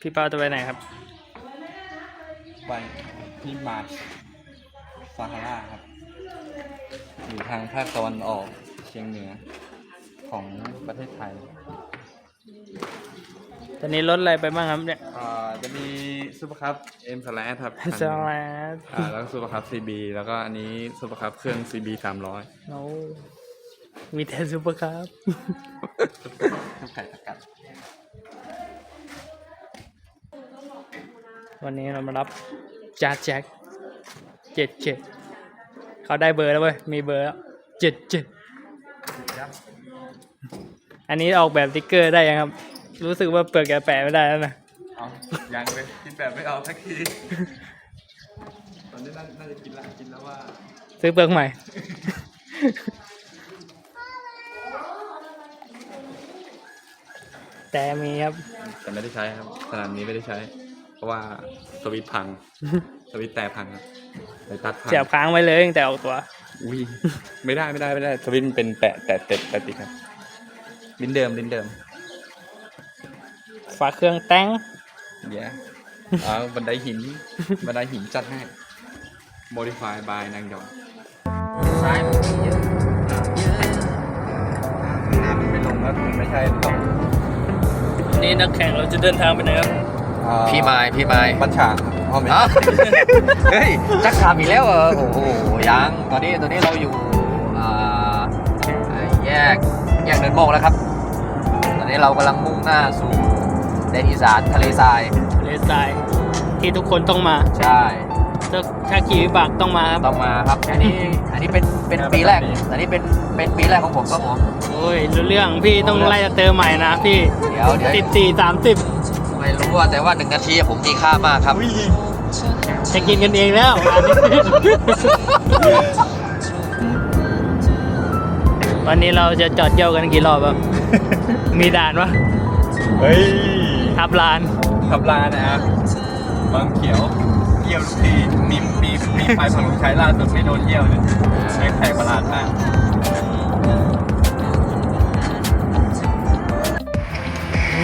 พี่เป้าจะไปไหนครับ ไปที่มาร์ชซาฮาราครับ อยู่ทางภาคตะวันออกเฉียงเหนือของประเทศไทยตอนนี้รถอะไรไปบ้างครับเนี่ยอ่าจะมีซูเปอร์คัพเอ็มสแลครับสลัดอ่าแล้วก็ซูเปอร์คัพซีบีแล้วก็อันนี้ซูเปอร์คัพเครื่องซีบีสามร้อยโอ้มีแต่ซูเปอร์ครับทุกไก่สกัด วันนี้เรามารับจาแจ็คเจ็ดเจ็ดเขาได้เบอร์แล้วเว้ย มีเบอร์แล้วเจ็ดเจ็ดอันนี้ออกแบบสติ๊กเกอร์ได้ยังครับ รู้สึกว่าเปลือกแกะแปะไม่ได้แล้วนะเอายังเลยกินแบบไม่เอาสักที ตอนนี้น่าน่าจะกินละกินแล้วว่า ซื้อเปลือกใหม่ แต่มีครับ แต่ไม่ได้ใช้ครับสนามนี้ไม่ได้ใช้ เพราะว่าสวิตช์พัง สวิตช์แต่พังครับเลยตัดพังเสียบค้างไว้เลยตั้งแต่ออกตัว อุ้ยไม่ได้ไม่ได้ไม่ได้ สวิตช์มันเป็นแปะแต่แต่แต่ติดครับลิ้นเดิมลิ้นเดิมฝาเครื่องแต่งเย้เอาบันไดหินบันไดหินจัดให้ modify by นางหยองซ้ายมันมีเยอะหน้ามันไม่ลงแล้วมันไม่ใช่ตรงนี่นักแข่งเราจะเดินทางไปไหนครับ พี่ไม้พี่ไม้บัญชางครับอ๋อไม่ฮะใช่เฮ้ยจักรามอีกแล้วเหรอโอ้โหยังตอนนี้ตอนนี้เราอยู่อ่าแยกแยกเนินโมกแล้วครับ ตอนนี้เรากำลังมุ่งหน้าสู่แดนอีสานทะเลทรายเลสไซด์ที่ทุกคนต้องมาใช่ ถ้าถ้าขี่วิบากต้องมาครับต้องมาครับ อันนี้ อันนี้เป็น เป็นปีแรก อันนี้เป็น เป็นปีแรกของผมครับผม โอ้ยรู้เรื่องพี่ต้องไล่สเตอร์ใหม่นะพี่เดี๋ยวเดี๋ยว สิบสี่สามสิบไม่ รู้ว่าแต่ว่าหนึ่งนาทีผมมีค่ามากครับ จะกินกันเองแล้ววันนี้เราจะจอดเยี่ยวกันกี่รอบครับ มีด่านปะเฮ้ยทับลานทับลานนะครับบางเขียวเยี่ยวทุกทีมีมีมีไฟพลุใช้ล่าสุดไม่โดนเยี่ยวเลยใช้ไข่ประหลาดมาก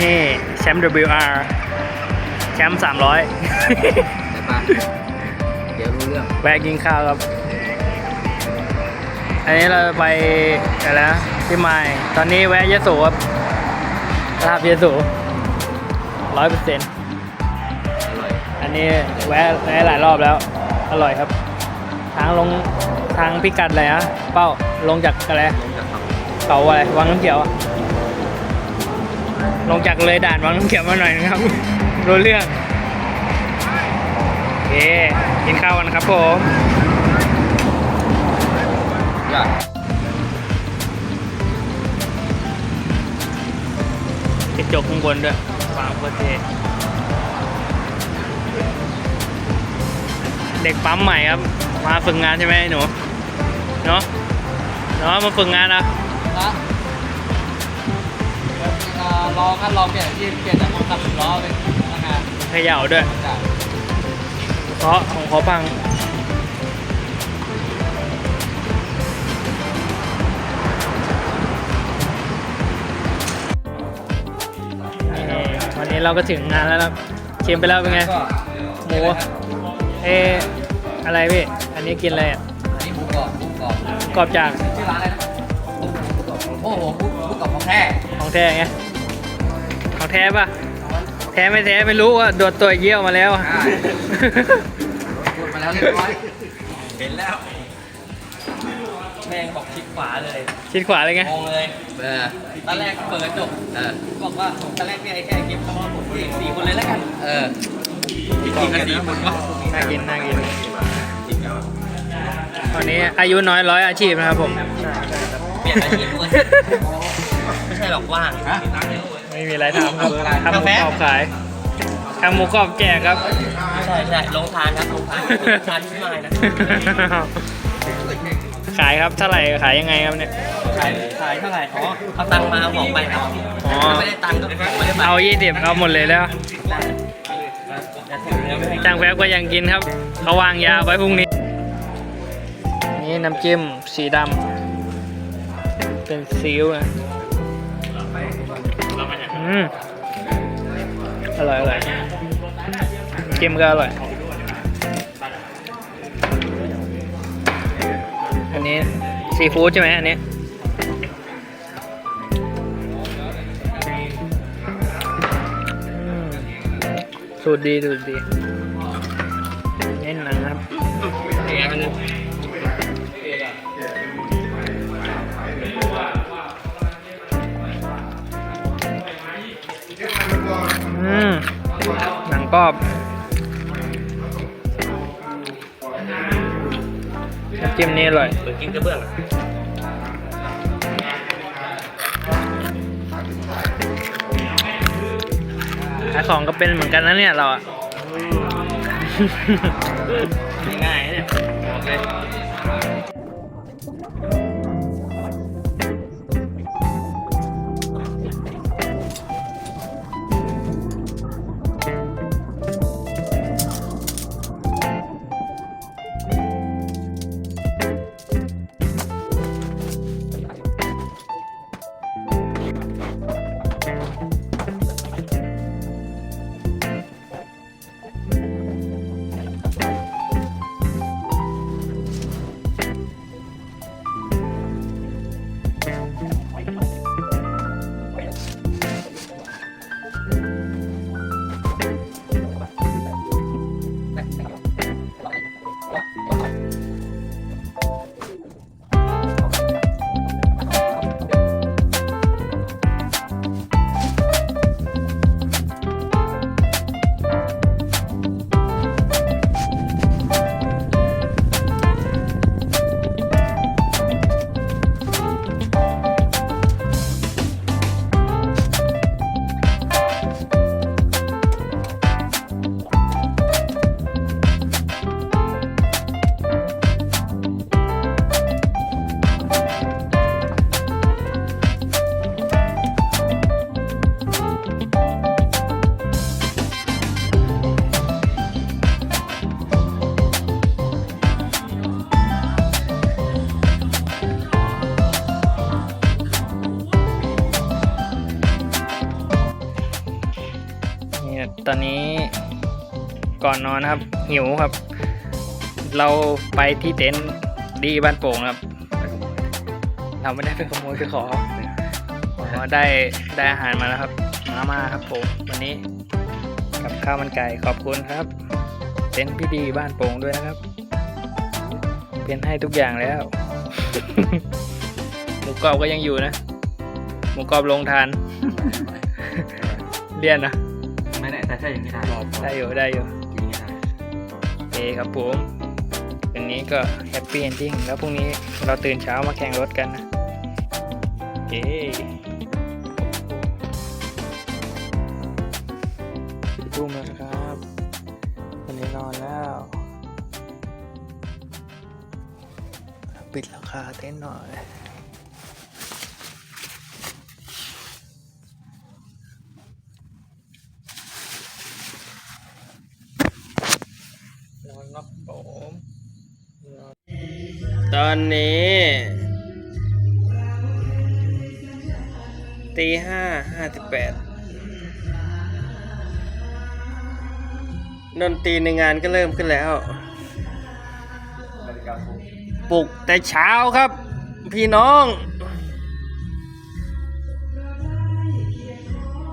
นี่แชมป์ WR แชมป์300ใช่ปะเดี๋ยวรู้เรื่องแวะกินข้าวครับ อันนี้เราไปอะไรนะที่ไมายตอนนี้แวะยะโสครับลาบยะโสร้อยเปอร์เซ็นต์อร่อยอันนี้แวะแวะหลายรอบแล้ว อร่อยครับ ทางลงทางพิกัดอะไรนะเป้าลงจากอะไรลงจากเขาเขาอะไรวังน้ำเขียวอะลงจากเลยด่านวังน้ำเขียวมาหน่อยนะครับ รู้เรื่องโอเคกินข้าวกันครับผมอยากกระจกข้างบนด้วยวางโคตรเทเด็กปั๊มใหม่ครับ มาฝึกงานใช่ไหมหนู เนาะเนาะมาฝึกงานนะนะลองกันลองเปลี่ยนที่เปลี่ยนจากคนขับสิบล้อเป็นพนักงาน เขย่าด้วยจากเพราะของเขาพังนี่วันนี้เราก็ถึงงานแล้วครับชิมไปแล้วเป็นไง หมูเอออะไรพี่ อันนี้กินอะไรอะอันนี้หมูกรอบหมูกรอบกรอบจากชื่อร้านอะไรนะหมูกรอบโอ้โหหมูหมูกรอบของแท้ ของแท้ไงของแท้ป่ะ แท้ไม่แท้ไม่รู้ว่าโดดตัวเยี่ยวมาแล้วใช่พูดมาแล้วเรียบร้อยเห็นแล้ว แม่งบอกชิดขวาเลยชิดขวาเลยไงงงเลยเออตอนแรกเปิดกระจกเออบอกว่าตอนแรกเนี่ยไอ้แค่เก็บเพราะว่าผมเองสี่คนเลยแล้วกัน เออจริงๆกันสี่คนวะน่ากินน่ากินวันนี้อายุน้อยร้อยอาชีพนะครับผมเปลี่ยนอาชีพด้วยไม่ ใช่หรอกว่างไม่มีอะไรทำครับทำหกามูแฟกรอบขายทำหมูกรอบแจกครับ ใช่ใช่ลงทานครับลงทานลงทานที่ไม้นะขายครับเท่าไหร่ขายยังไงครับเนี่ยขายขายเท่าไหร่อ๋อเอาตังค์มาเอาของไปครับอ๋อถ้าไม่ได้ตังค์ก็ไม่ได้ไปเอายี่สิบเอาหมดเลยแล้วจะถึงแล้วไม่ให้จ้างแฟบก็ยังกินครับเขาวางยาไว้พรุ่งนี้ นี่น้ำจิ้มสีดำเป็นซีอิ๊วอะอื มอร่อยอร่อยเค็มก็อร่อย อันนี้ซีฟู้ดใช่ไหมอันนี้สูตรดีสูตรดีเน้นหนังครับ หนังกรอบน้ำจิ้มนี่อร่อยเปิดกินกระเบื้องขายของก็เป็นเหมือนกันนะเนี่ยเราอะง่ายๆเนี่ยบอกเล ก่อนนอนนะครับ หิวครับ เราไปที่เต็นท์ดีบ้านโป่งครับ เราไม่ได้ไปขโมยไปขออ๋อได้ได้อาหารมาแล้วครับ มาม่าครับผมวันนี้กับข้าวมันไก่ขอบคุณครับ เต็นท์พี่ดีบ้านโป่งด้วยนะครับ เป็นให้ทุกอย่างแล้วหมูกรอบก็ยังอยู่นะหมูกรอบลงทานเลี่ยนนะไม่ได้แต่ถ้าอย่างนี้ได้ได้อยู่ได้อยู่ เคครับผมวันนี้ก็แฮปปี้เอนดิ้งแล้วพรุ่งนี้เราตื่นเช้ามาแข่งรถกันนะโอเคทุ่มแล้วนครับวันนี้นอนแล้ว ปิดราคาเต้นหน่อย นอนครับผม ตอนนี้ตีห้าห้าสิบแปดดนตรีในงานก็เริ่มขึ้นแล้วปลุกแต่เช้าครับ พี่น้อง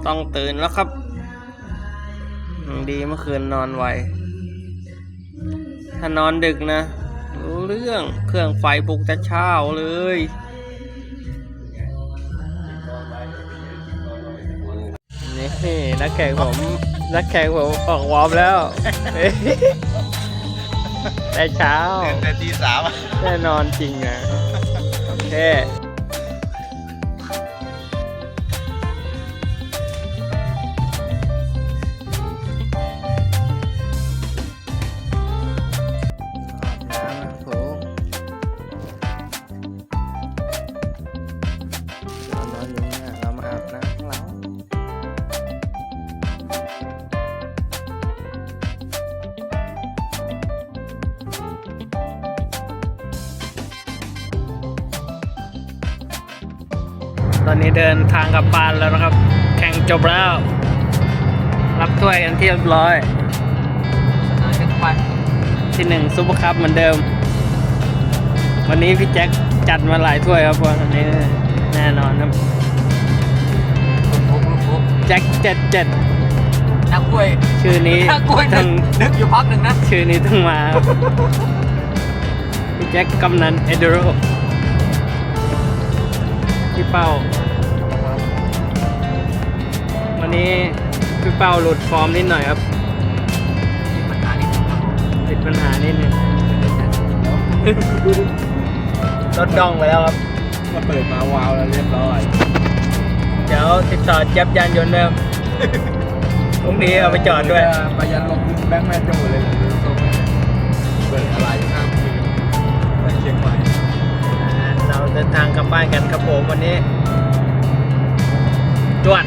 ต้องตื่นแล้วครับ ดีเมื่อคืนนอนไวถ้านอนดึกนะ เรื่องเครื่องไฟปลุกแต่เช้าเลยนี่นักแข่งผมนักแข่งผมออกวอร์มแล้ว แต่เช้าแต่ตีสามแน่นอนจริงนะ โอเค ตอนนี้เดินทางกลับบ้านแล้วนะครับ แข่งจบแล้ว รับถ้วยกันที่เรียบร้อยไปที่หนึ่งซุปเปอร์คัพเหมือนเดิม วันนี้พี่แจ็คจัดมาหลายถ้วยครับวันนี้แน่นอนครับลูกฟุกลูกฟุกแจ็คเจ็ดเจ็ดนักกล้วยชื่อนี้นักกล้วยนึต้อกงนึกอยู่พักหนึ่งนะ ชื่อนี้ต้องมาครับพี่แจ็คกำนันเอเดโร พี่เป้า วันนี้พี่เป้าหลุดฟอร์มนิดหน่อยครับมีปัญหานิดนึงครับผมติดปัญหานิดนึงรถดองไปแล้วครับ มาเปิดมาวาวแล้วเรียบร้อย เดี๋ยวติดต่อเจ็บยานยนต์เดิมพรุ่งนี้เอาไปจอดด้วยไปยันลงแบงค์แมนจูเลยเหรอตรงนี้เปิดอะไรข้ามคืนไปเชียงใหม่ เดินทางกลับบ้านกันครับผมวันนี้ จวด